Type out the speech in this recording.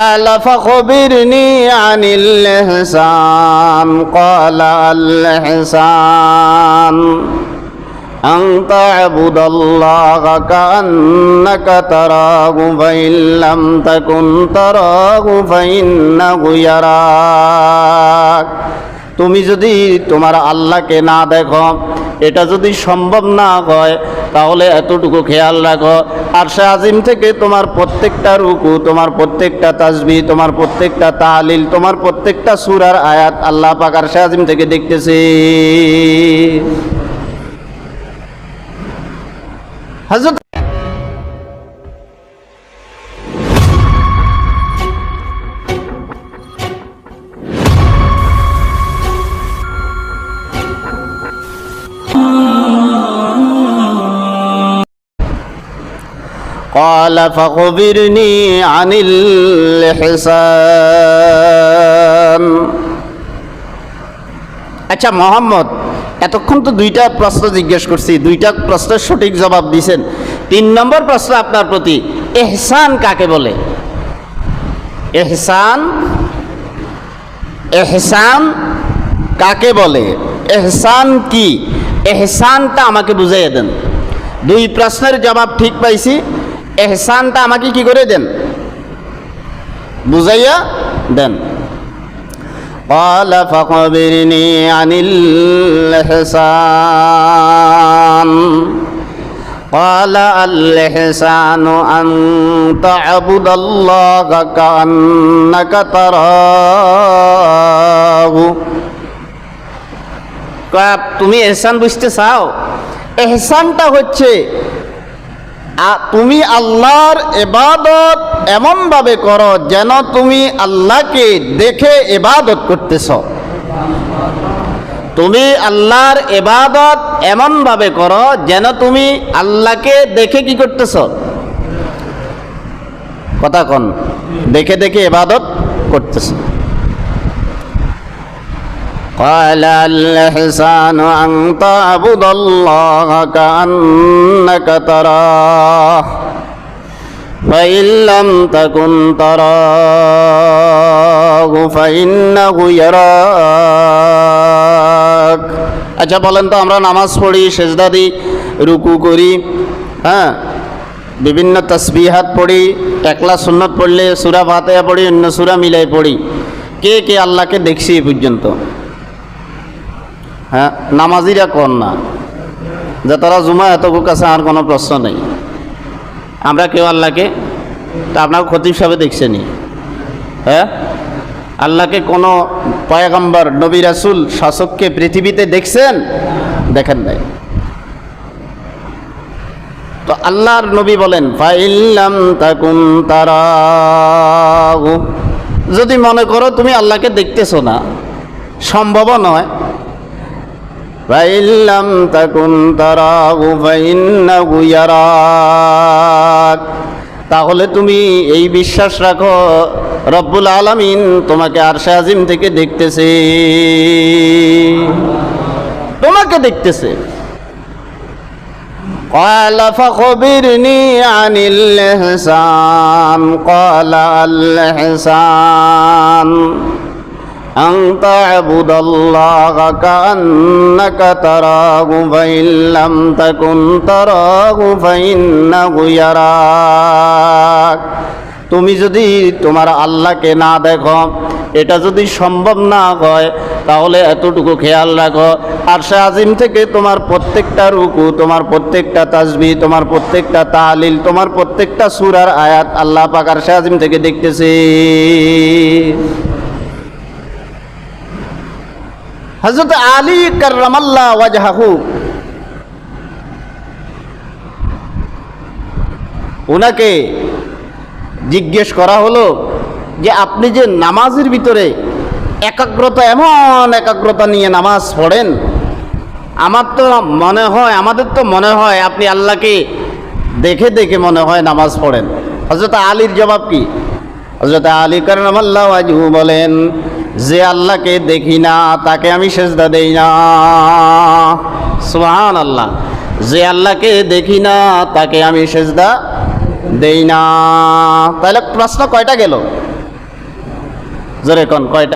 قال فخبرني عن الإحسان قال الإحسان أن تعبد الله كأنك تراه فإن لم تكن تراه فإنه يراك তুমি যদি তোমার আল্লাহকে না দেখো এটা যদি সম্ভব না হয় তাহলে এতটুকু খেয়াল রাখো। আর সে আজিম থেকে তোমার প্রত্যেকটা রুকু, তোমার প্রত্যেকটা তাজবি তোমার প্রত্যেকটা তালিল তোমার প্রত্যেকটা সুরার আয়াত আল্লাহ পাকার সে আজিম থেকে দেখতেছি। হজরত قال فخبرني عن الإحسان আচ্ছা মোহাম্মদ এতক্ষণ তো দুইটা প্রশ্ন জিজ্ঞেস করছি দুইটা প্রশ্নের সঠিক জবাব দিয়েছেন তিন নম্বর প্রশ্ন আপনার প্রতি এহসান কাকে বলে এহসান এহসান কাকে বলে এহসান কি এহসানটা আমাকে বুঝাইয়ে দেন দুই প্রশ্নের জবাব ঠিক পাইছি এহসানটা আমাকে কি করে দেন বুঝাইয়া দেন قال فخبرني عن الإحسان قال الإحسان أن تعبد الله كأنك تراه কয়, তুমি এহসান বুঝতে চাও এহসানটা হচ্ছে আ- তুমি আল্লাহর এবাদত এমনভাবে করো যেন তুমি আল্লাহকে দেখে এবাদত করতেছ। তুমি আল্লাহর এবাদত এমনভাবে করো যেন তুমি আল্লাহকে দেখে কি করতেছ। কথা কন, দেখে দেখে এবাদত করতেছ। قال الإحسان أن تعبد الله كأنك تراه فإن لم تكن تراه فإنه يراك আচ্ছা বলেন তো আমরা নামাজ পড়ি সেজদা দিই রুকু করি হ্যাঁ বিভিন্ন তসবিহাত পড়ি একলা সুন্নত পড়লে সুরা ফাতেহা পড়ি অন্য সুরা মিলাই পড়ি কে কে আল্লাহকে দেখছি এই পর্যন্ত হ্যাঁ নামাজিরা কর না? যে তারা জুমা এত কাছে আর কোনো প্রশ্ন নেই। আমরা কেউ আল্লাহকে তা আপনার খতিব সাহেব দেখছেনি হ্যাঁ? আল্লাহকে কোনো পয়গম্বর, নবী রাসুল, শাসককে পৃথিবীতে দেখছেন? দেখেন নাই। তো আল্লাহর নবী বলেন, ফাইল্লাম তাকুন তারা যদি মনে করো তুমি আল্লাহকে দেখতেছো না সম্ভব নয়। ফাইল্লাম তাকুন তারাহু ফাইন্নাহু ইয়ারাক তাহলে তুমি এই বিশ্বাস রাখো রব্বুল আলামিন তোমাকে আরশে আজিম থেকে দেখতেছে তোমাকে দেখতেছে قال فخبرني عن الإحسان قال الإحسان أن تعبد الله كأنك تراه فإن لم تكن تراه فإنه يراك তুমি যদি তোমার আল্লাহকে না দেখো এটা যদি সম্ভব না হয় তাহলে এতটুকু খেয়াল রাখো আর সে আজিম থেকে তোমার প্রত্যেকটা রুকু তোমার প্রত্যেকটা তাজবি তোমার প্রত্যেকটা তালিল তোমার প্রত্যেকটা সুরার আয়াত আল্লাহ পাকার সে আজিম থেকে দেখতেছে হজরত আলী কার্রামাল্লাহ ওয়াজহাহু। ওনাকে জিজ্ঞেস করা হলো যে আপনি যে নামাজের ভিতরে একাগ্রতা, এমন একাগ্রতা নিয়ে নামাজ পড়েন, আমার তো মনে হয়, আমাদের তো মনে হয় আপনি আল্লাহকে দেখে দেখে মনে হয় নামাজ পড়েন। হজরত আলীর জবাব কি? হজরত আলী কারণামাল্লাহ আজু বলেন যে আল্লাহকে দেখি না, তাকে আমি সেজদা দেই না। সুহান আল্লাহ যে আল্লাহকে দেখি না, তাকে আমি সেজদা দেই না। তাহলে প্রশ্ন কয়টা গেল? জোরে কন, কয়টা?